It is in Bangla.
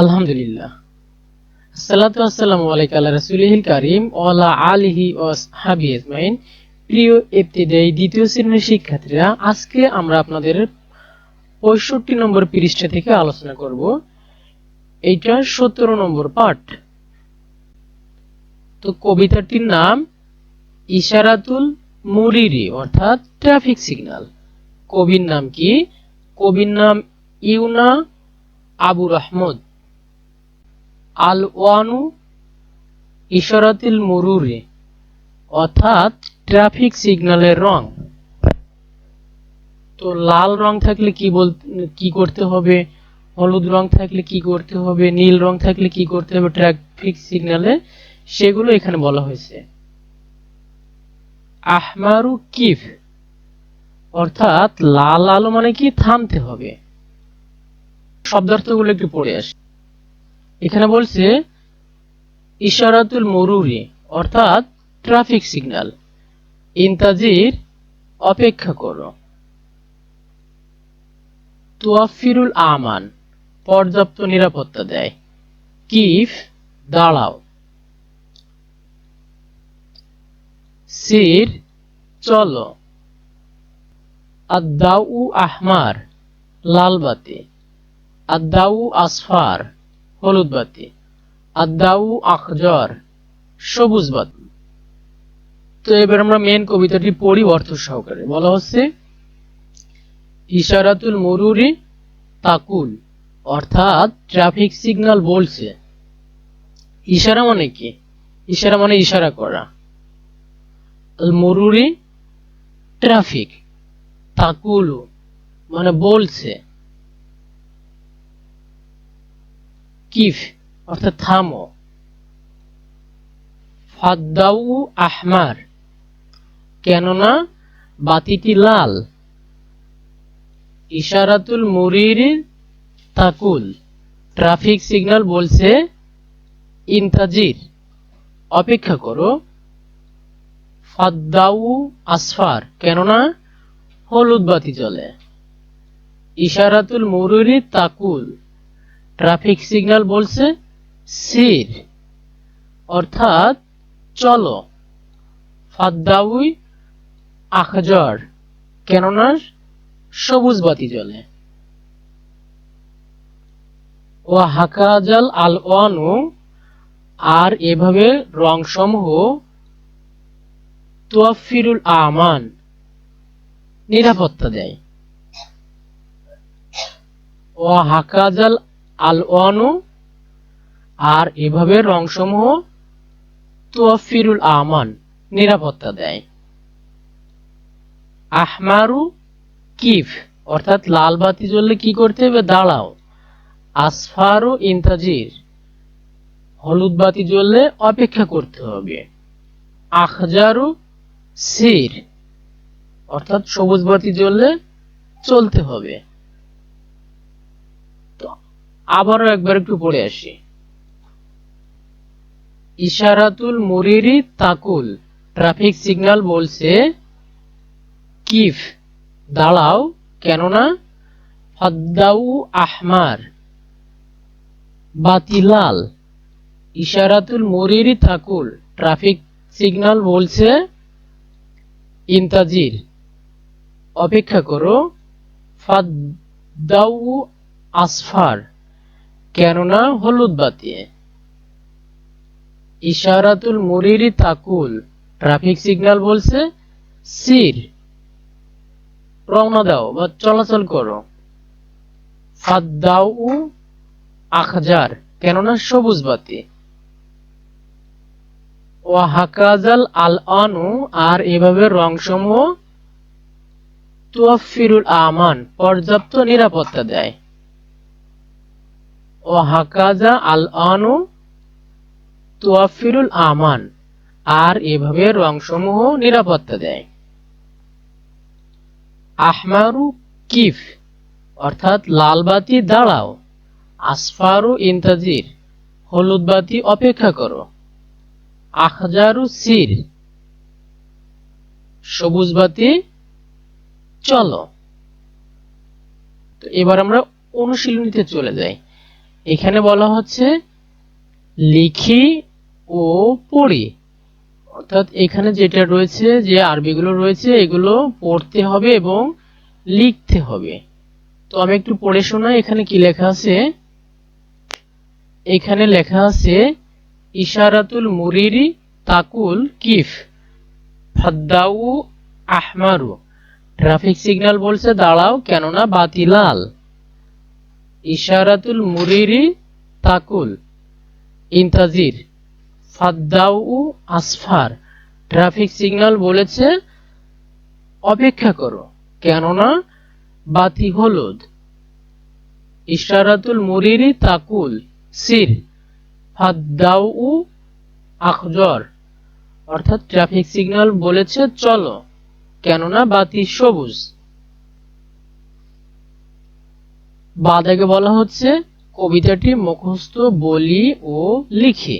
আলহামদুলিল্লাহ। সালাতু আসসালামু আলাইকা আলা রাসূলিহিল কারীম আলিহি আজমাইন। প্রিয় দ্বিতীয় শ্রেণির শিক্ষার্থীরা, আজকে আমরা আপনাদের পঁয়ষট্টি নম্বর পৃষ্ঠা থেকে আলোচনা করব। এইটা সতেরো নম্বর পাঠ। তো কবিতাটির নাম ইশারাতুল মুরিরি, অর্থাৎ ট্রাফিক সিগন্যাল। কবির নাম কি? কবির নাম ইউনা আবু রহমদ। আল ওয়ানু ইশারাতিল মুরুরে, অর্থাৎ ট্রাফিক সিগন্যালের রং। তো লাল রং থাকলে কি বল, কি করতে হবে? হলুদ রং থাকলে কি করতে হবে? নীল রং থাকলে কি করতে হবে? ট্রাফিক সিগন্যালে সেগুলো এখানে বলা হয়েছে। আহমারু কিফ, অর্থাৎ লাল আলো মানে কি? থামতে হবে। শব্দার্থগুলো একটু পড়ে আসে। এখানে বলছে, ইশারাতুল মরুরি, অর্থাৎ ট্রাফিক সিগন্যাল ইন্তাজির অপেক্ষা করো। তুয়াফিরুল আমান, পর্যাপ্ত নিরাপত্তা দেয়। কিফ, দাঁড়াও। সির, চলো। আদাউ আহমার লালবাতি আদাউ আসফার। হলুদ বাতি, আদাউ আখজর, সবুজ বাতি। তো এবার আমরা মেন কবিতাটি পড়ি অর্থ সহকারে। বলা হচ্ছে, ইশারাতুল মরুরি তাকুল, অর্থাৎ ট্রাফিক সিগন্যাল বলছে। ইশারা মানে কি? ইশারা মানে ইশারা করা। মরুরি ট্রাফিক তাকুলু মানে বলছে। কিফ, অর্থাৎ থামো। ফাদ্দাউ আহমার, কেননা বাতিটি লাল। ইশারাতুল মুরির তাকুল, ট্রাফিক সিগন্যাল বলছে ইন্তাজির। অপেক্ষা করো। ফাদ্দাউ আসফার, কেননা হলুদ বাতি জ্বলে। ইশারাতুল মুরির তাকুল ট্রাফিক সিগন্যাল বলছে সির অর্থাৎ চলো। ফাদ্দাউই, আখজর, কেননা সবুজ বাতি জ্বলে। ও হাকাজাল আল ওয়ানু আর এভাবে রংসমূহ তোয়াফিরুল আমান, নিরাপত্তা দেয়। ও হাকাজাল আল ওয়ানু আর এভাবে রংসমূহ তুয়াফিরুল আমান নিরাপত্তা দেয়। আহমারু কিফ, অর্থাৎ লাল বাতি জ্বললে কি করতে হবে? দাঁড়াও। আসফারু ইন্তাজির, হলুদ বাতি জ্বললে অপেক্ষা করতে হবে। আখজারু সির, অর্থাৎ সবুজ বাতি জ্বললে চলতে হবে। আবারও একবার একটু পড়ে আসি। ইশারাতুল মুরিরি তাকুল। ট্রাফিক সিগন্যাল বলছে, কিফ, দাঁড়াও, কেননা ফাদ্দাউ আহমার বাতি লাল ইশারাতুল মুরিরি তাকুল। ট্রাফিক সিগন্যাল বলছে, ইন্তাজির। অপেক্ষা করো, ফাদ্দাউ আসফার। কেননা হলুদ বাতি ইশারাতুল মুরিরি তাকুল। ট্রাফিক সিগন্যাল বলছে, সির। রওনা দাও বা চলাচল করো। ফাদ্দাউ আখজার, কেননা সবুজ বাতি। ও হাকাজাল আল আনু আর এভাবে রংসমূহ তুয়াফিরুল আমান, পর্যাপ্ত নিরাপত্তা দেয়। ও হাকাজা আল আনু তুয়াফিরুল আমান, আর এভাবে রংসমূহ নিরাপত্তা দেয়। আহমারু কিফ, অর্থাৎ লাল বাতি দাঁড়াও। আসফারু ইন্তাজির, হলুদ বাতি অপেক্ষা করো। আখজারু সির, সবুজ বাতি চলো। তো এবার আমরা অনুশীলনীতে চলে যাই। এখানে বলা হচ্ছে লিখি ও পড়ি। অর্থাৎ এখানে যেটা রয়েছে, যে আরবিগুলো রয়েছে, এগুলো পড়তে হবে এবং লিখতে হবে। তো আমি একটু পড়ে শোনাই, এখানে কি লেখা আছে? এখানে লেখা আছে, ইশারাতুল মুরিরি তাকুল কিফ ফাদ্দাউ আহমারু। ট্রাফিক সিগন্যাল বলছে, দাঁড়াও, কেননা বাতি লাল। ইশারাতুল মুরিরি তাকুল, ইন্তাজির, ফাদ্দাউ আসফার। ট্রাফিক সিগন্যাল বলেছে, অপেক্ষা করো, কেননা বাতি হলুদ। ইশারাতুল মুরিরি তাকুল, সির, ফাদ্দাউ আখজর। অর্থাৎ ট্রাফিক সিগন্যাল বলেছে, চলো, কেননা বাতি সবুজ। বাদাকে বলা হচ্ছে কবিতাটি মুখস্থ বলি ও লিখি।